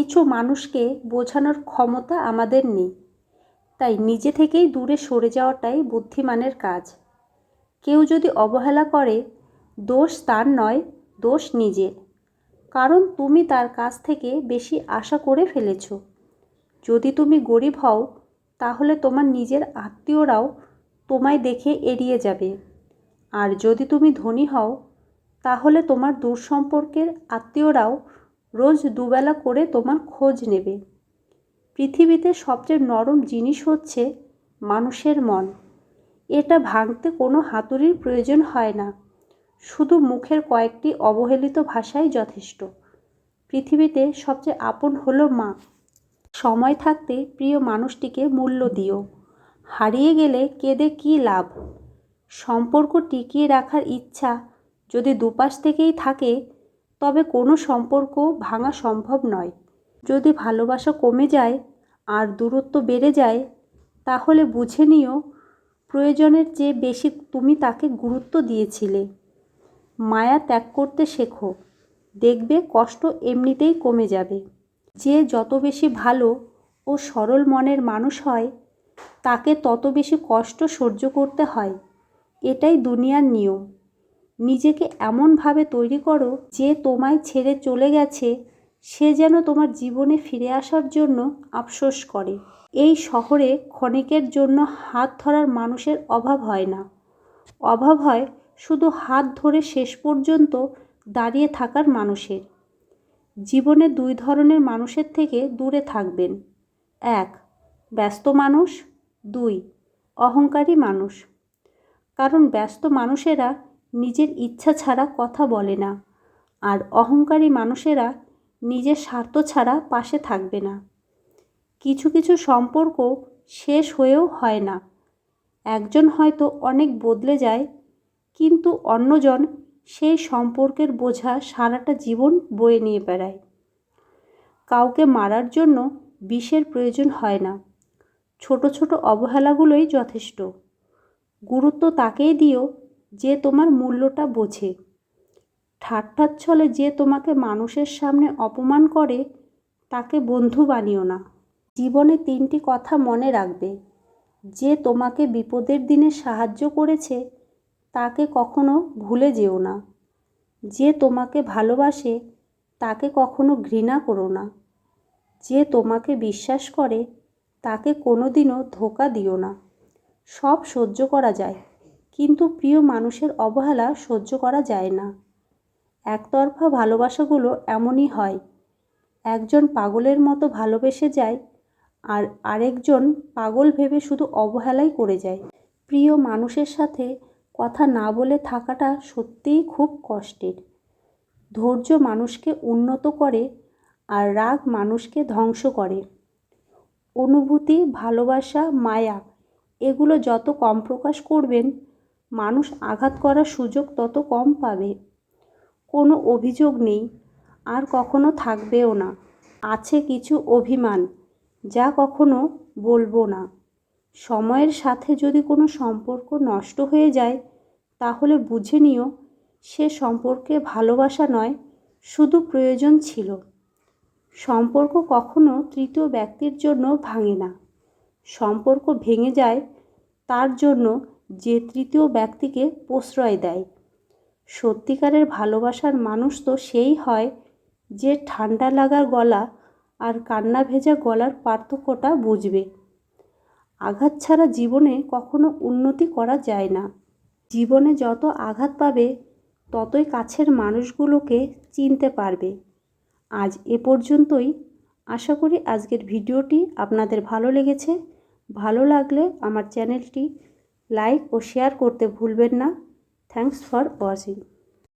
কিছু মানুষকে বোঝানোর ক্ষমতা আমাদের নেই। তাই নিজে থেকেই দূরে সরে যাওয়াটাই বুদ্ধিমানের কাজ। কেউ যদি অবহেলা করে, দোষ তার নয়, দোষ নিজের। কারণ তুমি তার কাছ থেকে বেশি আশা করে ফেলেছ। যদি তুমি গরিব হও, তাহলে তোমার নিজের আত্মীয়রাও তোমায় দেখে এড়িয়ে যাবে। আর যদি তুমি ধনী হও, তাহলে তোমার দূর সম্পর্কের আত্মীয়রাও রোজ দুবেলা করে তোমার খোঁজ নেবে। পৃথিবীতে সবচেয়ে নরম জিনিস হচ্ছে মানুষের মন। এটা ভাঙতে কোনো হাতুড়ির প্রয়োজন হয় না। শুধু মুখের কয়েকটি অবহেলিত ভাষাই যথেষ্ট। পৃথিবীতে সবচেয়ে আপন হলো মা। সময় থাকতে প্রিয় মানুষটিকে মূল্য দিও। হারিয়ে গেলে কেঁদে কী লাভ? সম্পর্ক টিকিয়ে রাখার ইচ্ছা যদি দুপাশ থেকেই থাকে তবে কোনো সম্পর্ক ভাঙা সম্ভব নয়। যদি ভালোবাসা কমে যায়, আর দূরত্ব বেড়ে যায়, তাহলে বুঝে নিও প্রয়োজনের চেয়ে বেশি তুমি তাকে গুরুত্ব দিয়েছিলে। মায়া ত্যাগ করতে শেখো। দেখবে কষ্ট এমনিতেই কমে যাবে। যে যত বেশি ভালো ও সরল মনের মানুষ হয়, তাকে তত বেশি কষ্ট সহ্য করতে হয়। এটাই দুনিয়ার নিয়ম। নিজেকে এমনভাবে তৈরি করো যে তোমায় ছেড়ে চলে গেছে, সে যেন তোমার জীবনে ফিরে আসার জন্য আফসোস করে। এই শহরে ক্ষণিকের জন্য হাত ধরার মানুষের অভাব হয় না। অভাব হয় শুধু হাত ধরে শেষ পর্যন্ত দাঁড়িয়ে থাকার মানুষের। জীবনে দুই ধরনের মানুষের থেকে দূরে থাকবেন। এক, ব্যস্ত মানুষ। দুই, অহংকারী মানুষ। কারণ ব্যস্ত মানুষেরা নিজের ইচ্ছা ছাড়া কথা বলে না। আর অহংকারী মানুষেরা নিজের স্বার্থ ছাড়া পাশে থাকবে না। কিছু কিছু সম্পর্ক শেষ হয়েও হয় না। একজন হয়তো অনেক বদলে যায়, কিন্তু অন্যজন সেই সম্পর্কের বোঝা সারাটা জীবন বয়ে নিয়ে বেড়ায়। কাউকে মারার জন্য বিষের প্রয়োজন হয় না। ছোট ছোট অবহেলাগুলোই যথেষ্ট। গুরুত্ব তাকেই দিও যে তোমার মূল্যটা বোঝে। ঠাট্টার ছলে যে তোমাকে মানুষের সামনে অপমান করে, তাকে বন্ধু বানিও না। জীবনে তিনটি কথা মনে রাখবে। যে তোমাকে বিপদের দিনে সাহায্য করেছে, তাকে কখনো ভুলে যেও না। যে তোমাকে ভালোবাসে, তাকে কখনো ঘৃণা করো না। যে তোমাকে বিশ্বাস করে, তাকে কোনোদিনও ধোকা দিও না। সব সহ্য করা যায়। কিন্তু প্রিয় মানুষের অবহেলা সহ্য করা যায় না। একতরফা ভালোবাসাগুলো এমনই হয়। একজন পাগলের মতো ভালোবেসে যায় আর আরেকজন পাগল ভেবে শুধু অবহেলাই করে যায়। প্রিয় মানুষের সাথে কথা না বলে থাকাটা সত্যিই খুব কষ্টের। ধৈর্য মানুষকে উন্নত করে আর রাগ মানুষকে ধ্বংস করে। অনুভূতি, ভালোবাসা, মায়া, এগুলো যত কম প্রকাশ করবেন মানুষ আঘাত করার সুযোগ তত কম পাবে। কোনো অভিযোগ নেই, আর কখনো থাকবেও না। আছে কিছু অভিমান, যা কখনো বলব না। সময়ের সাথে যদি কোনো সম্পর্ক নষ্ট হয়ে যায়, তাহলে বুঝে নিও, সে সম্পর্কে ভালোবাসা নয়, শুধু প্রয়োজন ছিল। সম্পর্ক কখনো তৃতীয় ব্যক্তির জন্য ভাঙে না। সম্পর্ক ভেঙে যায়, তার জন্য যে তৃতীয় ব্যক্তিকে প্রশ্রয় দেয়। সত্যিকারের ভালোবাসার মানুষ তো সেই হয় যে ঠান্ডা লাগার গলা আর কান্না ভেজা গলার পার্থক্যটা বুঝবে। আঘাত ছাড়া জীবনে কখনো উন্নতি করা যায় না। জীবনে যত আঘাত পাবে, ততই কাছের মানুষগুলোকে চিনতে পারবে। আজ এ পর্যন্তই। আশা করি আজকের ভিডিওটি আপনাদের ভালো লেগেছে। ভালো লাগলে আমার চ্যানেলটি লাইক ও শেয়ার করতে ভুলবেন না। Thanks for watching.